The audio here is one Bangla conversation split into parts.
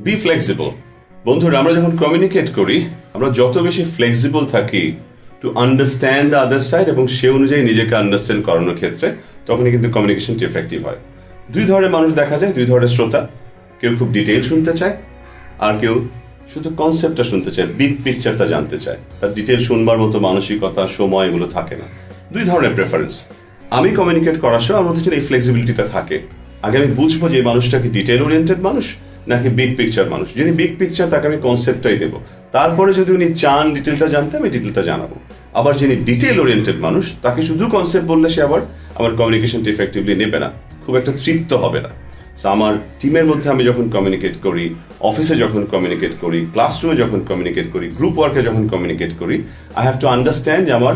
বি ফ্লেক্সিবল বন্ধুরা, আমরা যখন কমিউনিকেট করি, আমরা যত বেশি ফ্লেক্সিবল থাকি to understand the other side এবং সে অনুযায়ী নিজেকে আন্ডারস্ট্যান্ড করানোর ক্ষেত্রে, তখনই কিন্তু কমিউনিকেশনটি এফেক্টিভ হয়। দুই ধরনের মানুষ দেখা যায়, দুই ধরনের শ্রোতা। কেউ খুব ডিটেইল শুনতে চায়, আর কেউ শুধু কনসেপ্টটা শুনতে চায় বিগ পিকচারটা জানতে চায়। তার ডিটেল শুনবার মতো মানসিকতা, সময় এগুলো থাকে না। দুই ধরনের প্রেফারেন্স আমি কমিউনিকেট করার সময় আমার মধ্যে এই ফ্লেক্সিবিলিটিটা থাকে। আগে আমি বুঝব যে মানুষটা কি ডিটেল ওরিয়েন্টেড মানুষ নাকি বিগ পিকচার মানুষ? যিনি বিগ পিকচার তাকে আমি কনসেপ্টটাই দেবো। তারপরে যদি উনি চান ডিটেলটা জানতে, আমি ডিটেলটা জানাব। আবার যিনি ডিটেল ওরিয়েন্টেড মানুষ, তাকে শুধু কনসেপ্ট বললে সে আবার আমার কমিউনিকেশনটা ইফেক্টিভলি নেবে না। খুব একটা তৃপ্ত হবে না। আমার টিমের মধ্যে আমি যখন কমিউনিকেট করি অফিসে যখন কমিউনিকেট করি ক্লাসরুমে যখন কমিউনিকেট করি গ্রুপ ওয়ার্কে যখন কমিউনিকেট করি আই হ্যাভ টু আন্ডারস্ট্যান্ড আমার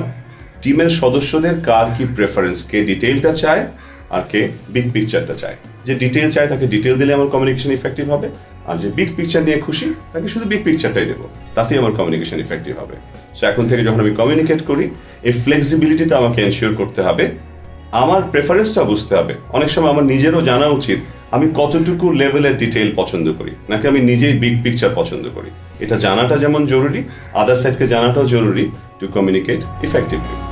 টিমের সদস্যদের কার কি প্রেফারেন্স কে ডিটেইলটা চায় আর কে বিগ পিকচারটা চায়। যে ডিটেল চায়, তাকে ডিটেল দিলে আমার কমিউনিকেশন ইফেক্টিভ হবে। আর যে বিগ পিকচার নিয়ে খুশি, তাকে শুধু বিগ পিকচারটাই দেবো। তাতেই আমার কমিউনিকেশন ইফেক্টিভ হবে। সো এখন থেকে যখন আমি কমিউনিকেট করি, এই ফ্লেক্সিবিলিটিটা আমাকে এনশিওর করতে হবে। আমার প্রেফারেন্সটা বুঝতে হবে। অনেক সময় আমার নিজেরও জানা উচিত, আমি কতটুকু লেভেলের ডিটেল পছন্দ করি, নাকি আমি নিজেই বিগ পিকচার পছন্দ করি। এটা জানাটা যেমন জরুরি আদার সাইডকে জানাটাও জরুরি টু কমিউনিকেট ইফেক্টিভলি